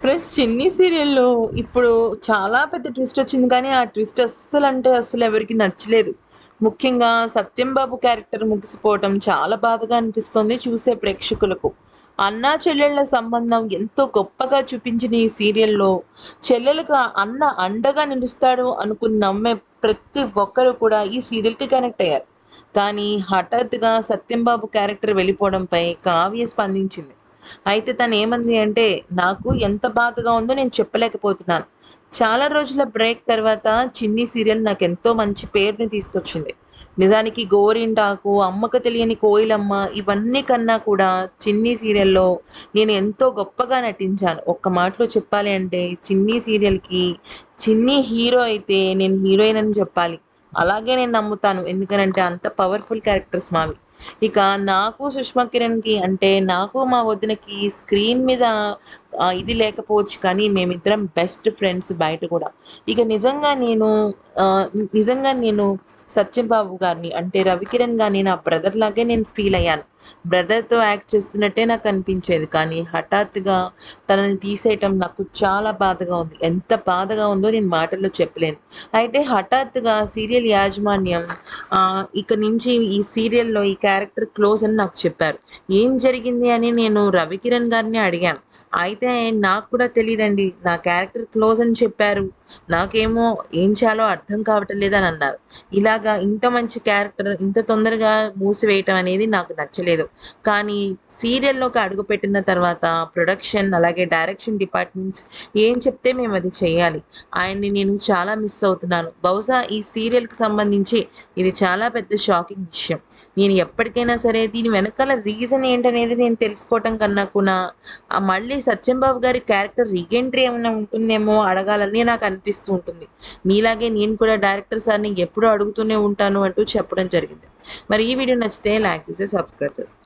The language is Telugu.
ఫ్రెండ్స్ చిన్ని సీరియల్లో ఇప్పుడు చాలా పెద్ద ట్విస్ట్ వచ్చింది కానీ ఆ ట్విస్ట్ అస్సలు అంటే అస్సలు ఎవరికి నచ్చలేదు. ముఖ్యంగా సత్యం బాబు క్యారెక్టర్ ముగిసిపోవటం చాలా బాధగా అనిపిస్తుంది చూసే ప్రేక్షకులకు. అన్నా చెల్లెళ్ళ సంబంధం ఎంతో గొప్పగా చూపించిన ఈ సీరియల్లో చెల్లెలకు అన్న అండగా నిలుస్తాడు అనుకుని నమ్మే ప్రతి ఒక్కరు కూడా ఈ సీరియల్కి కనెక్ట్ అయ్యారు. కానీ హఠాత్తుగా సత్యంబాబు క్యారెక్టర్ వెళ్ళిపోవడంపై కావ్య స్పందించింది. అయితే తను ఏమంది అంటే నాకు ఎంత బాధగా ఉందో నేను చెప్పలేకపోతున్నాను. చాలా రోజుల బ్రేక్ తర్వాత చిన్ని సీరియల్ నాకు ఎంతో మంచి పేరుని తీసుకొచ్చింది. నిజానికి గోరింటాకు అమ్మకు తెలియని కోయిలమ్మ ఇవన్నీ కన్నా కూడా చిన్ని సీరియల్లో నేను ఎంతో గొప్పగా నటించాను. ఒక్క మాటలో చెప్పాలి అంటే చిన్ని సీరియల్కి చిన్ని హీరో అయితే నేను హీరోయిన్ అని చెప్పాలి. అలాగే నేను నమ్ముతాను. ఎందుకనంటే అంత పవర్ఫుల్ క్యారెక్టర్స్ మావి. ఇక నాకు సుష్మా కిరణ్కి అంటే నాకు మా వదినకి స్క్రీన్ మీద ఇది లేకపోవచ్చు కానీ మేమిద్దరం బెస్ట్ ఫ్రెండ్స్ బయట కూడా. ఇక నిజంగా నేను నిజంగా నేను సత్యంబాబు గారిని అంటే రవికిరణ్ గారిని నా బ్రదర్ లాగే నేను ఫీల్ అయ్యాను. బ్రదర్తో యాక్ట్ చేస్తున్నట్టే నాకు అనిపించేది కానీ హఠాత్తుగా తనని తీసేయటం నాకు చాలా బాధగా ఉంది. ఎంత బాధగా ఉందో నేను మాటల్లో చెప్పలేను. అయితే హఠాత్తుగా సీరియల్ యాజమాన్యం ఇక నుంచి ఈ సీరియల్లో ఈ క్యారెక్టర్ క్లోజ్ అని నాకు చెప్పారు. ఏం జరిగింది అని నేను రవికిరణ్ గారిని అడిగాను. అయితే నాకు కూడా తెలియదండి నా క్యారెక్టర్ క్లోజ్ అని చెప్పారు. నాకేమో ఏం చేయాలో అర్థం కావటం లేదని అన్నారు. ఇలాగా ఇంత మంచి క్యారెక్టర్ ఇంత తొందరగా మూసివేయటం అనేది నాకు నచ్చలేదు. కానీ సీరియల్లోకి అడుగుపెట్టిన తర్వాత ప్రొడక్షన్ అలాగే డైరెక్షన్ డిపార్ట్మెంట్స్ ఏం చెప్తే మేము అది చేయాలి. ఆయన్ని నేను చాలా మిస్ అవుతున్నాను. బహుశా ఈ సీరియల్కి సంబంధించి ఇది చాలా పెద్ద షాకింగ్ విషయం. నేను ఎప్పటికైనా సరే దీని వెనకాల రీజన్ ఏంటనేది నేను తెలుసుకోవటం కన్నా కూడా మళ్ళీ సత్యంబాబు గారి క్యారెక్టర్ రీఎంట్రీ ఏమైనా ఉంటుందేమో అడగాలని నాకు అనిపిస్తూ ఉంటుంది. మీలాగే నేను కూడా డైరెక్టర్ సార్ని ఎప్పుడూ అడుగుతూనే ఉంటాను అంటూ చెప్పడం జరిగింది. మరి ఈ వీడియో నచ్చితే లైక్ చేసి సబ్స్క్రైబ్ చేస్తాను